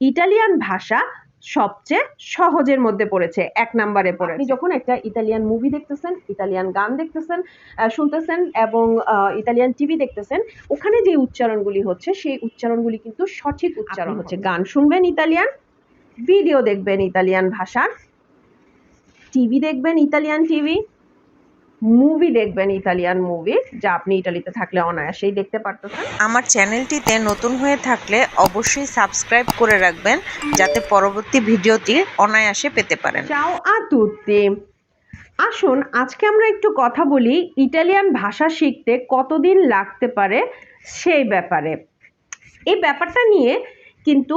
Italian ভাষা সবচেয়ে সহজের মধ্যে পড়েছে এক নম্বরে পড়ে আপনি যখন একটা ইতালিয়ান মুভি দেখতেছেন ইতালিয়ান গান দেখতেছেন শুনতেছেন এবং ইতালিয়ান টিভি দেখতেছেন ওখানে যে উচ্চারণগুলি হচ্ছে সেই উচ্চারণগুলি কিন্তু সঠিক উচ্চারণ হচ্ছে। গান শুনবেন ইতালিয়ান ভিডিও দেখবেন ইতালিয়ান ভাষার টিভি দেখবেন ইতালিয়ান টিভি মুভি দেখবেন ইতালিয়ান মুভি যা আপনি ইটালিতে থাকলে অনায়াসেই দেখতে পারতেছেন। আমার চ্যানেলটিতে নতুন হয়ে থাকলে অবশ্যই সাবস্ক্রাইব করে রাখবেন যাতে পরবর্তী ভিডিওটি অনায়াসে পেতে পারেন। চাও আ তুত্তি আসুন আজকে আমরা একটু কথা বলি ইটালিয়ান ভাষা শিখতে কতদিন লাগতে পারে সেই ব্যাপারে। এই ব্যাপারটা নিয়ে কিন্তু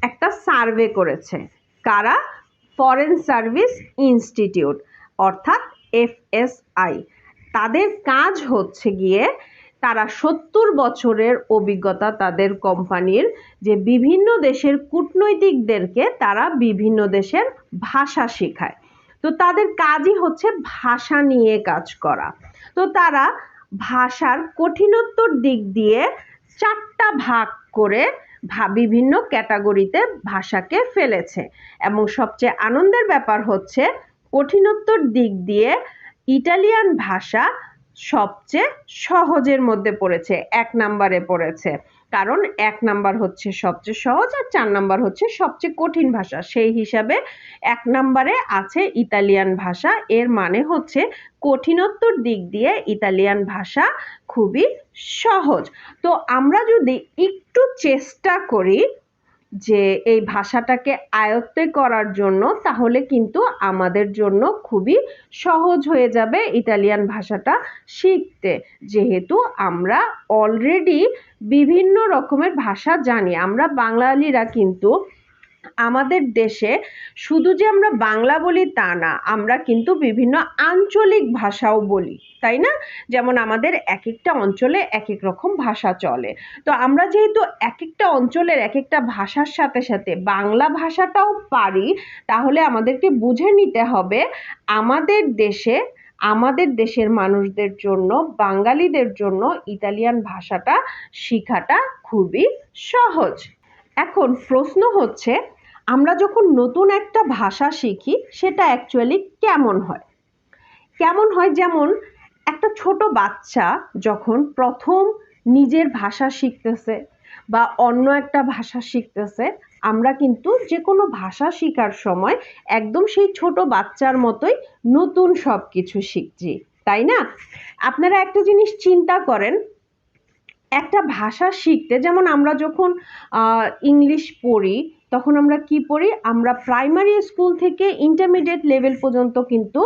একটা সার্ভে করেছে। কারা? ফরেন সার্ভিস ইনস্টিটিউট অর্থাৎ এফএসআই। তাদের কাজ হচ্ছে গিয়ে তারা সত্তর বছরের অভিজ্ঞতা তাদের কোম্পানির যে বিভিন্ন দেশের কূটনৈতিকদেরকে তারা বিভিন্ন দেশের ভাষা শেখায়। তো তাদের কাজই হচ্ছে ভাষা নিয়ে কাজ করা। তো তারা ভাষার কঠিনত্বর দিক দিয়ে চারটা ভাগ করে বিভিন্ন ক্যাটাগরিতে ভাষাকে ফেলেছে। এবং সবচেয়ে আনন্দের ব্যাপার হচ্ছে কঠিনত্বর দিক দিয়ে ইটালিয়ান ভাষা সবচেয়ে সহজের মধ্যে পড়েছে, এক নাম্বারে পড়েছে। কারণ এক নাম্বার হচ্ছে সবচেয়ে সহজ আর চার নাম্বার হচ্ছে সবচেয়ে কঠিন ভাষা। সেই হিসাবে এক নাম্বারে আছে ইতালিয়ান ভাষা, এর মানে হচ্ছে কঠিনত্বর দিক দিয়ে ইতালিয়ান ভাষা খুবই সহজ। তো আমরা যদি একটু চেষ্টা করি যে এই ভাষাটাকে আয়ত্তে করার জন্য তাহলে কিন্তু আমাদের জন্য খুবই সহজ হয়ে যাবে ইটালিয়ান ভাষাটা শিখতে। যেহেতু আমরা অলরেডি বিভিন্ন রকমের ভাষা জানি, আমরা বাঙালিরা কিন্তু আমাদের দেশে শুধু যে আমরা বাংলা বলি তা না, আমরা কিন্তু বিভিন্ন আঞ্চলিক ভাষাও বলি, তাই না? যেমন আমাদের এক একটা অঞ্চলে এক এক রকম ভাষা চলে। তো আমরা যেহেতু এক একটা অঞ্চলের এক একটা ভাষার সাথে সাথে বাংলা ভাষাটাও পারি, তাহলে আমাদেরকে বুঝে নিতে হবে আমাদের দেশে, আমাদের দেশের মানুষদের জন্য, বাঙালিদের জন্য ইতালিয়ান ভাষাটা শেখাটা খুবই সহজ। এখন প্রশ্ন হচ্ছে আমরা যখন নতুন একটা ভাষা শিখি, সেটা অ্যাকচুয়ালি কেমন হয়? কেমন হয় যেমন, একটা ছোট বাচ্চা যখন প্রথম নিজের ভাষা শিখতেছে বা অন্য একটা ভাষা শিখতেছে, আমরা কিন্তু যে কোনো ভাষা শেখার সময় একদম সেই ছোট বাচ্চার মতোই নতুন সব কিছু শিখছি, তাই না? আপনারা একটা জিনিস চিন্তা করেন, একটা ভাষা শিখতে, যেমন আমরা যখন ইংলিশ পড়ি তখন আমরা কি পড়ি? আমরা প্রাইমারি স্কুল থেকে ইন্টারমিডিয়েট লেভেল পর্যন্ত কিন্তু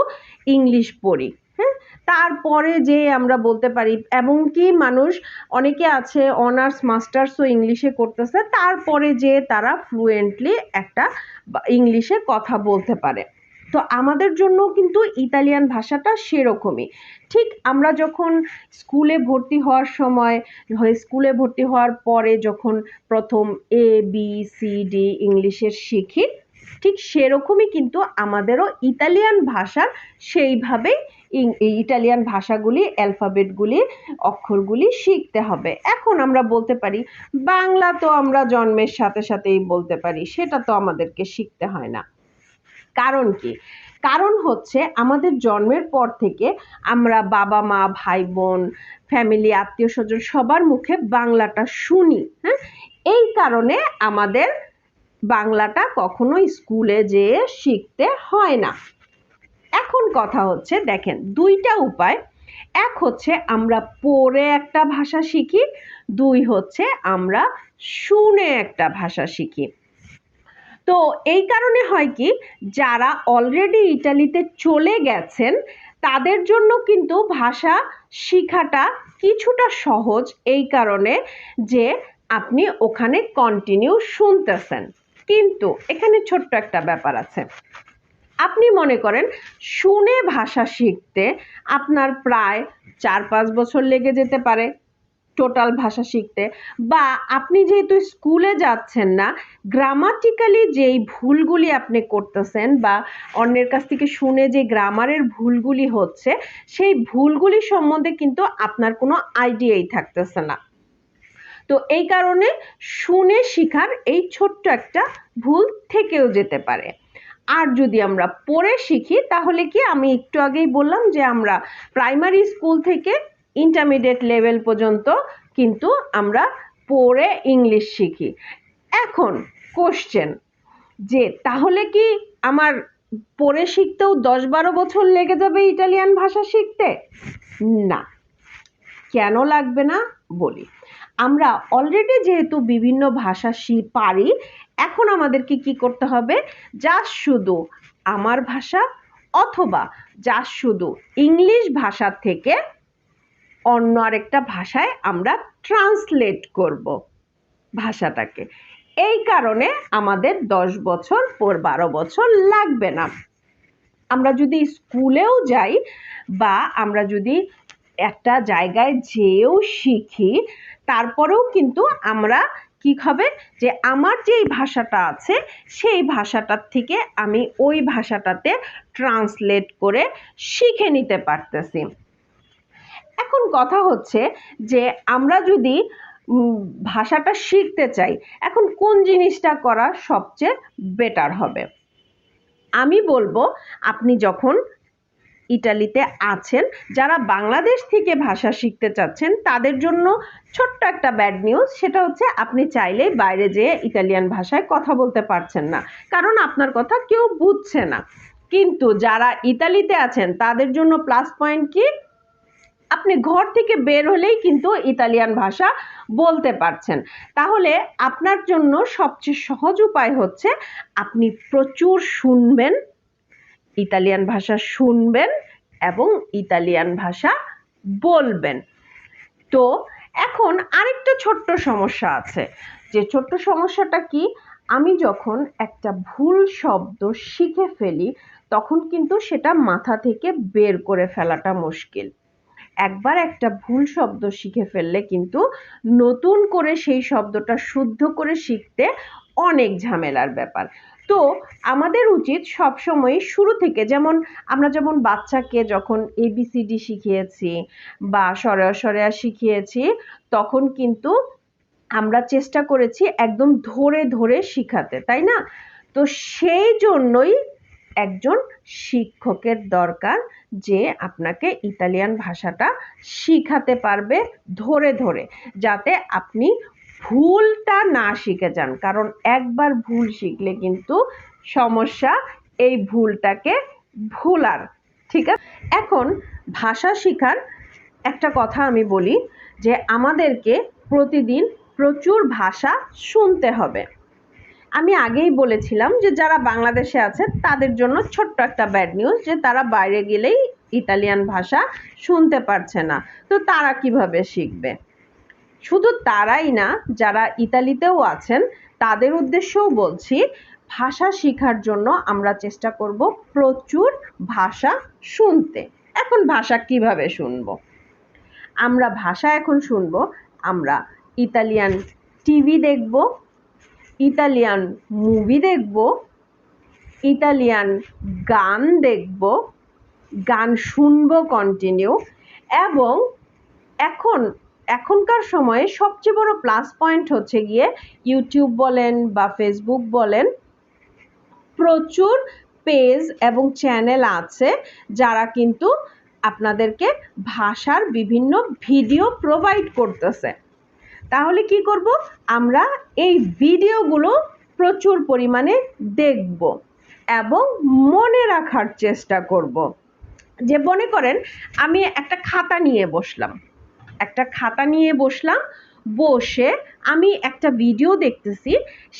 ইংলিশ পড়ি হ্যাঁ? তারপরে যে আমরা বলতে পারি, এবং কি মানুষ অনেকে আছে অনার্স মাস্টার্সও ইংলিশে করতেছে, তারপরে যে তারা ফ্লুয়েন্টলি একটা ইংলিশে কথা বলতে পারে। তো আমাদের জন্য কিন্তু ইতালিয়ান ভাষাটা সেরকমই। ঠিক আমরা যখন স্কুলে ভর্তি হওয়ার সময়, হয় স্কুলে ভর্তি হওয়ার পরে যখন প্রথম এ বি সি ডি ইংলিশের শিখি, ঠিক সেরকমই কিন্তু আমাদেরও ইতালিয়ান ভাষার সেইভাবেই ইটালিয়ান ভাষাগুলি, অ্যালফাবেটগুলি, অক্ষরগুলি শিখতে হবে। এখন আমরা বলতে পারি, বাংলা তো আমরা জন্মের সাথে সাথেই বলতে পারি, সেটা তো আমাদেরকে শিখতে হয় না। কারণ কি? কারণ হচ্ছে আমাদের জন্মের পর থেকে আমরা বাবা মা ভাই বোন ফ্যামিলি আত্মীয় স্বজন সবার মুখে বাংলাটা শুনি হ্যাঁ? এই কারণে আমাদের বাংলাটা কখনো স্কুলে যেয়ে শিখতে হয় না। এখন কথা হচ্ছে, দেখেন, দুইটা উপায়। এক হচ্ছে আমরা পড়ে একটা ভাষা শিখি, দুই হচ্ছে আমরা শুনে একটা ভাষা শিখি। তো এই কারণে হয় কি, যারা অলরেডি ইটালিতে চলে গেছেন, তাদের জন্য কিন্তু ভাষা শেখাটা কিছুটা সহজ এই কারণে যে আপনি ওখানে কন্টিনিউ শুনতেছেন। কিন্তু এখানে ছোট্ট একটা ব্যাপার আছে। আপনি মনে করেন, শুনে ভাষা শিখতে আপনার প্রায় চার পাঁচ বছর লেগে যেতে পারে। টোটাল ভাষা শিখতে। বা আপনি যেহেতু স্কুলে যাচ্ছেন না গ্রামাটিক্যালি যেই ভুলগুলি আপনি করতেছেন বা অন্যের কাছ থেকে শুনে যে গ্রামারের ভুলগুলি হচ্ছে, সেই ভুলগুলি সম্বন্ধে কিন্তু আপনার কোনো আইডিয়াই থাকতেছে না। তো এই কারণে শুনে শেখার এই ছোট্ট একটা ভুল থেকেও যেতে পারে। আর যদি আমরা পড়ে শিখি, তাহলে কি আমি একটু আগেই বললাম যে আমরা প্রাইমারি স্কুল থেকে ইন্টারমিডিয়েট লেভেল পর্যন্ত কিন্তু আমরা পড়ে ইংলিশ শিখি। এখন কোশ্চেন যে তাহলে কি আমার পড়ে শিখতেও দশ বারো বছর লেগে যাবে ইটালিয়ান ভাষা শিখতে? না। কেন লাগবে না? বলি। আমরা অলরেডি যেহেতু বিভিন্ন ভাষা শি- পারি, এখন আমাদেরকে কি করতে হবে? যা শুধু আমার ভাষা অথবা যা শুধু ইংলিশ ভাষা থেকে অন্য আরেকটা ভাষায় আমরা ট্রান্সলেট করব ভাষাটাকে। এই কারণে আমাদের দশ বছর পর বারো বছর লাগবে না। আমরা যদি স্কুলেও যাই বা আমরা যদি একটা জায়গায় যেয়েও শিখি, তারপরেও কিন্তু আমরা কি হবে? যে আমার যেই ভাষাটা আছে, সেই ভাষাটার থেকে আমি ওই ভাষাটাতে ট্রান্সলেট করে শিখে নিতে পারতেছি। এখন কথা হচ্ছে যে আমরা যদি ভাষাটা শিখতে চাই, এখন কোন জিনিসটা করা সবচেয়ে বেটার হবে? আমি বলব, আপনি যখন ইটালিতে আছেন, যারা বাংলাদেশ থেকে ভাষা শিখতে চাচ্ছেন, তাদের জন্য ছোট্ট একটা ব্যাড নিউজ সেটা হচ্ছে আপনি চাইলেই বাইরে যেয়ে ইটালিয়ান ভাষায় কথা বলতে পারছেন না। কারণ আপনার কথা কেউ বুঝছে না। কিন্তু যারা ইতালিতে আছেন, তাদের জন্য প্লাস পয়েন্ট কি? আপনি ঘর থেকে বের হলেই কিন্তু ইতালিয়ান ভাষা বলতে পারছেন। তাহলে আপনার জন্য সবচেয়ে সহজ উপায় হচ্ছে, আপনি প্রচুর শুনবেন, ইতালিয়ান ভাষা শুনবেন এবং ইতালিয়ান ভাষা বলবেন। তো এখন আরেকটা ছোট্ট সমস্যা আছে। যে ছোট্ট সমস্যাটা কি? আমি যখন একটা ভুল শব্দ শিখে ফেলি, তখন কিন্তু সেটা মাথা থেকে বের করে ফেলাটা মুশকিল। একবার একটা ভুল শব্দ শিখে ফেললে কিন্তু নতুন করে সেই শব্দটা শুদ্ধ করে শিখতে অনেক ঝামেলার ব্যাপার। তো আমাদের উচিত সবসময় শুরু থেকে যেমন আমরা যেমন বাচ্চাকে যখন এবিসিডি শিখিয়েছি বা সরেয়া সরেয়া শিখিয়েছি, তখন কিন্তু আমরা চেষ্টা করেছি একদম ধরে ধরে শিখাতে, তাই না? তো সেই জন্যই একজন শিক্ষকের দরকার যে আপনাকে ইতালিয়ান ভাষাটা শিখাতে পারবে ধরে ধরে, যাতে আপনি ভুলটা না শিখে যান। কারণ একবার ভুল শিখলে কিন্তু সমস্যা এই ভুলটাকে ভুলার, ঠিক আছে? এখন ভাষা শেখার একটা কথা আমি বলি যে আমাদেরকে প্রতিদিন প্রচুর ভাষা শুনতে হবে। আমি আগেই বলেছিলাম যে যারা বাংলাদেশে আছে, তাদের জন্য ছোট্ট একটা ব্যাড নিউজ যে তারা বাইরে গেলেই ইতালিয়ান ভাষা শুনতে পারছে না। তো তারা কীভাবে শিখবে? শুধু তারাই না, যারা ইতালিতেও আছেন, তাদের উদ্দেশ্যেও বলছি, ভাষা শেখার জন্য আমরা চেষ্টা করব প্রচুর ভাষা শুনতে। এখন ভাষা কীভাবে শুনব? আমরা ভাষা এখন শুনব, আমরা ইতালিয়ান টিভি দেখব ইতালিয়ান মুভি দেখব, ইতালিয়ান গান দেখব, গান শুনব কন্টিনিউ এবং এখন, এখনকার সময়ে সবচেয়ে বড় প্লাস পয়েন্ট হচ্ছে গিয়ে ইউটিউব বলেন বা ফেসবুক বলেন, প্রচুর পেজ এবং চ্যানেল আছে যারা কিন্তু আপনাদেরকে ভাষার বিভিন্ন ভিডিও প্রোভাইড করতেছে। তাহলে কি করব? আমরা এই ভিডিওগুলো প্রচুর পরিমাণে দেখব এবং মনে রাখার চেষ্টা করব। যে মনে করেন, আমি একটা খাতা নিয়ে বসলাম। একটা খাতা নিয়ে বসলাম, বসে আমি একটা ভিডিও দেখতেছি।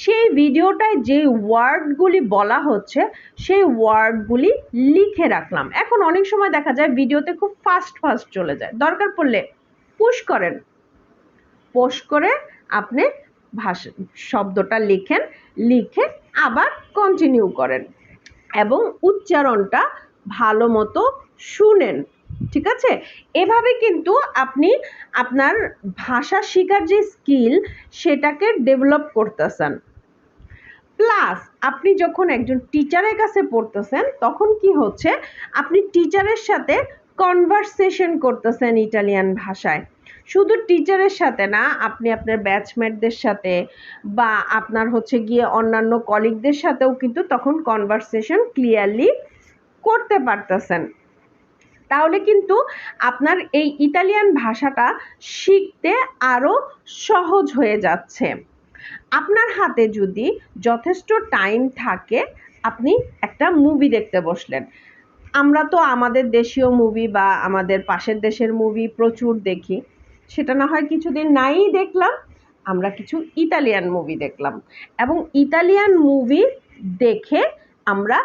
সেই ভিডিওটায় যে ওয়ার্ডগুলি বলা হচ্ছে, সেই ওয়ার্ডগুলি লিখে রাখলাম। এখন অনেক সময় দেখা যায়, ভিডিওতে খুব ফাস্ট ফাস্ট চলে যায়। দরকার পড়লে পুশ করেন। পোস্ট করে আপনি ভাষা, শব্দটা লিখেন, লিখে আবার কন্টিনিউ করেন। এবং উচ্চারণটা ভালো মতো শুনেন, ঠিক আছে? এভাবে কিন্তু আপনি আপনার ভাষা শেখার যে স্কিল সেটাকে ডেভেলপ করতেছেন। প্লাস আপনি যখন একজন টিচারের কাছে পড়তেছেন, তখন কি হচ্ছে? আপনি টিচারের সাথে কনভারসেশন করতেছেন ইটালিয়ান ভাষায়। শুধু টিচারের সাথে না, আপনি আপনার ব্যাচমেটদের সাথে বা আপনার হচ্ছে গিয়ে অন্যান্য কলিগদের সাথেও কিন্তু তখন কনভারসেশন ক্লিয়ারলি করতে পারতেছেন। তাহলে কিন্তু আপনার এই ইতালিয়ান ভাষাটা শিখতে আরও সহজ হয়ে যাচ্ছে। আপনার হাতে যদি যথেষ্ট টাইম থাকে, আপনি একটা মুভি দেখতে বসলেন। আমরা তো আমাদের দেশীয় মুভি বা আমাদের পাশের দেশের মুভি প্রচুর দেখি। সেটা না হয় কিছুদিন নাই দেখলাম, আমরা কিছু ইতালিয়ান মুভি দেখলাম। এবং ইতালিয়ান মুভি দেখে আমরা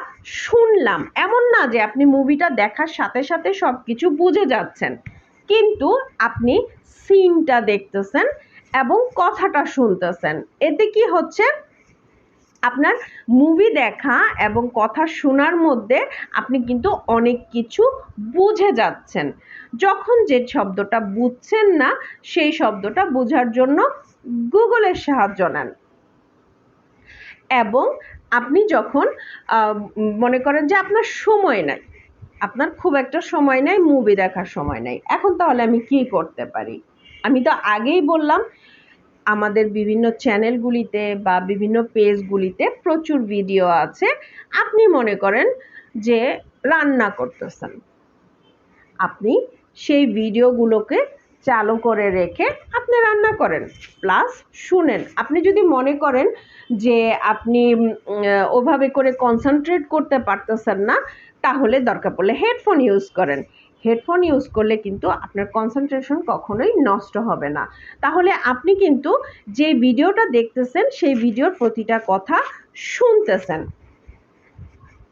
শুনলাম, এমন না যে আপনি মুভিটা দেখার সাথে সাথে সব কিছু বুঝে যাচ্ছেন, কিন্তু আপনি সিনটা দেখতেছেন এবং কথাটা শুনতেছেন। এতে কি হচ্ছে? আপনার মুভি দেখা এবং কথা শোনার মধ্যে আপনি কিন্তু অনেক কিছু বুঝে যাচ্ছেন। যখন যে শব্দটা বুঝছেন না, সেই শব্দটা বোঝার জন্য গুগলের সাহায্য নেন। এবং আপনি যখন মনে করেন যে আপনার সময় নাই, আপনার খুব একটা সময় নেই মুভি দেখার সময় নেই, এখন তাহলে আমি কি করতে পারি? আমি তো আগেই বললাম আমাদের বিভিন্ন চ্যানেলগুলিতে বা বিভিন্ন পেজগুলিতে প্রচুর ভিডিও আছে। আপনি মনে করেন যে রান্না করতেছেন। আপনি সেই ভিডিওগুলোকে চালু করে রেখে আপনি রান্না করেন। প্লাস শুনেন। আপনি যদি মনে করেন যে আপনি ওভাবে করে কনসেন্ট্রেট করতে পারতেছেন না, তাহলে দরকার পড়লে হেডফোন ইউজ করেন। হেডফোন ইউজ করলে কিন্তু আপনার কনসেন্ট্রেশন কখনোই নষ্ট হবে না। তাহলে আপনি কিন্তু যে ভিডিওটা দেখতেছেন, সেই ভিডিওর প্রতিটা কথা শুনতেছেন।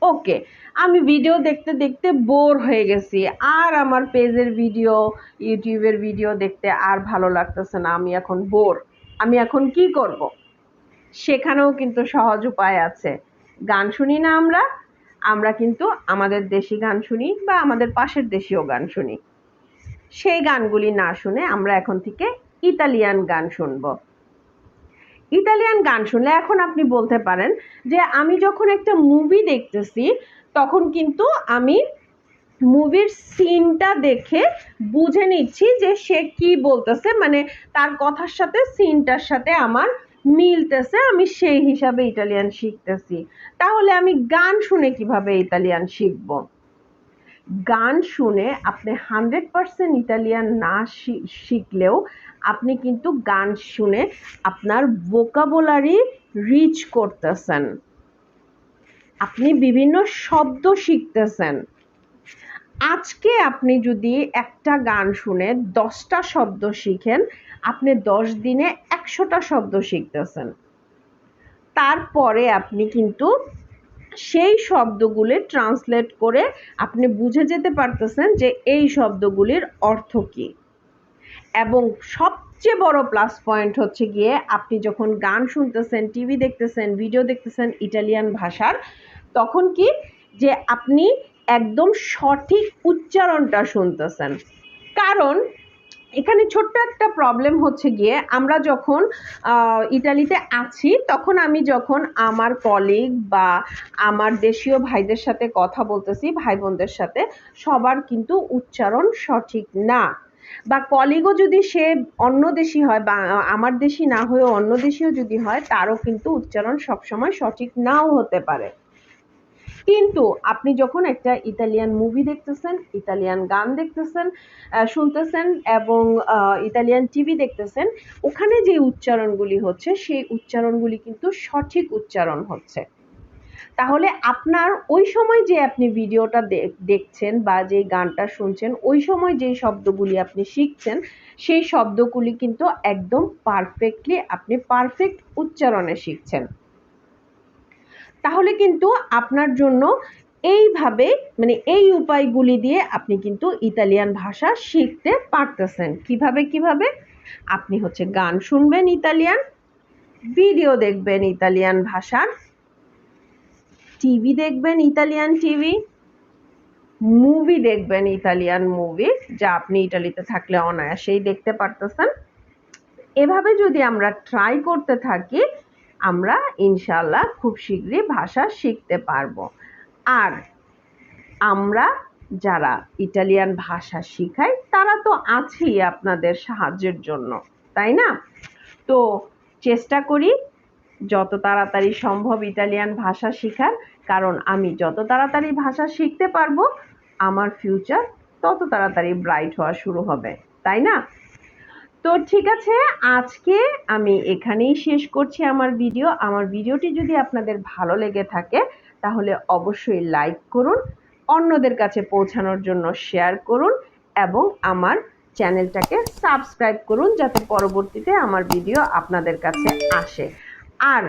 ওকে, আমি ভিডিও দেখতে দেখতে বোর হয়ে গেছি। আর আমার পেজের ভিডিও, ইউটিউবের ভিডিও দেখতে আর ভালো লাগতেছে না। আমি এখন বোর আমি এখন কি করব? সেখানেও কিন্তু সহজ উপায় আছে। গান শুনি না আমরা আমরা কিন্তু আমাদের দেশি গান শুনি বা আমাদের পাশের দেশীয় গান শুনি। সেই গানগুলি না শুনে আমরা এখন থেকে ইতালিয়ান গান শুনব। ইতালিয়ান গান শুনলে এখন আপনি বলতে পারেন যে আমি যখন একটা মুভি দেখতেছি, তখন কিন্তু আমি মুভির সিনটা দেখে বুঝে নিচ্ছি যে সে কি বলতেছে মানে তার কথার সাথে সিনটার সাথে আমার মিলতেছে, আমি সেই হিসাবে ইটালিয়ান শিখতেছি। তাহলে আমি গান শুনে কীভাবে ইতালিয়ান শিখব? গান শুনে আপনি হান্ড্রেড পারসেন্ট ইতালিয়ান না শিখলেও আপনি কিন্তু গান শুনে আপনার ভোকাবুলারি রিচ করতেছেন। আপনি বিভিন্ন শব্দ শিখতেছেন। আজকে আপনি যদি একটা গান শুনে দশটা শব্দ শিখেন আপনি দশ দিনে একশোটা শব্দ শিখতেছেন। তারপরে আপনি কিন্তু সেই শব্দগুলি ট্রান্সলেট করে আপনি বুঝে যেতে পারতেছেন যে এই শব্দগুলির অর্থ কী। এবং সবচেয়ে বড় প্লাস পয়েন্ট হচ্ছে গিয়ে আপনি যখন গান শুনতেছেন টিভি দেখতেছেন ভিডিও দেখতেছেন ইটালিয়ান ভাষার, তখন কি যে আপনি একদম সঠিক উচ্চারণটা শুনতেছেন। কারণ এখানে ছোট্ট একটা প্রবলেম হচ্ছে গিয়ে, আমরা যখন ইটালিতে আছি, তখন আমি যখন আমার কলিগ বা আমার দেশীয় ভাইদের সাথে কথা বলতেছি ভাই বোনদের সাথে, সবার কিন্তু উচ্চারণ সঠিক না। বা কলিগও যদি সে অন্য দেশি হয় বা আমার দেশি না হয়েও অন্য দেশীয় যদি হয়, তারও কিন্তু উচ্চারণ সবসময় সঠিক নাও হতে পারে। কিন্তু আপনি যখন একটা ইতালিয়ান মুভি দেখতেছেন, ইতালিয়ান গান দেখতেছেন শুনতেছেন এবং ইতালিয়ান টিভি দেখতেছেন, ওখানে যে উচ্চারণগুলি হচ্ছে, সেই উচ্চারণগুলি কিন্তু সঠিক উচ্চারণ হচ্ছে। তাহলে আপনার ওই সময় যে আপনি ভিডিওটা দেখছেন বা যে গানটা শুনছেন, ওই সময় যে শব্দগুলি আপনি শিখছেন, সেই শব্দগুলি কিন্তু একদম পারফেক্টলি আপনি পারফেক্ট উচ্চারণে শিখছেন। তাহলে কিন্তু আপনার জন্য এইভাবে মানে এই উপায়গুলি দিয়ে আপনি কিন্তু ইতালিয়ান ভাষা শিখতে পারতেছেন। কীভাবে কীভাবে? আপনি হচ্ছে গান শুনবেন ইতালিয়ান, ভিডিও দেখবেন ইতালিয়ান ভাষার, টিভি দেখবেন ইতালিয়ান টিভি, মুভি দেখবেন ইতালিয়ান মুভি, যা আপনি ইটালিতে থাকলে অনায়াসেই দেখতে পারতেছেন। এভাবে যদি আমরা ট্রাই করতে থাকি আমরা ইনশাল্লাহ খুব শীঘ্রই ভাষা শিখতে পারব। আর আমরা যারা ইটালিয়ান ভাষা শিখাই, তারা তো আছেই আপনাদের সাহায্যের জন্য, তাই না? তো চেষ্টা করি যত তাড়াতাড়ি সম্ভব ইটালিয়ান ভাষা শেখার, কারণ আমি যত তাড়াতাড়ি ভাষা শিখতে পারব, আমার ফিউচার তত তাড়াতাড়ি ব্রাইট হওয়া শুরু হবে, তাই না? তো ঠিক আছে, আজকে আমি এখানেই শেষ করছি আমার ভিডিও। আমার ভিডিওটি যদি আপনাদের ভালো লেগে থাকে, তাহলে অবশ্যই লাইক করুন, অন্যদের কাছে পৌঁছানোর জন্য শেয়ার করুন, এবং আমার চ্যানেলটাকে সাবস্ক্রাইব করুন, যাতে পরবর্তীতে আমার ভিডিও আপনাদের কাছে আসে। আর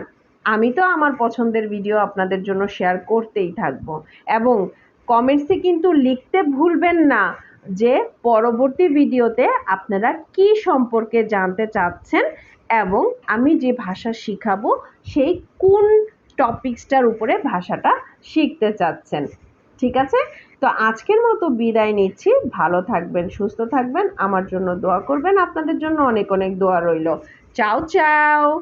আমি তো আমার পছন্দের ভিডিও আপনাদের জন্য শেয়ার করতেই থাকব। এবং কমেন্টসে কিন্তু লিখতে ভুলবেন না। যে পরবর্তী ভিডিওতে আপনারা কি সম্পর্কে জানতে চাচ্ছেন এবং আমি যে ভাষা শিখাবো, সেই কোন টপিকসটার উপরে ভাষাটা শিখতে চাচ্ছেন। ঠিক আছে? তো আজকের মতো বিদায় নিচ্ছি। ভালো থাকবেন, সুস্থ থাকবেন। আমার জন্য দোয়া করবেন। আপনাদের জন্য অনেক অনেক দোয়া রইল। চাও চাও!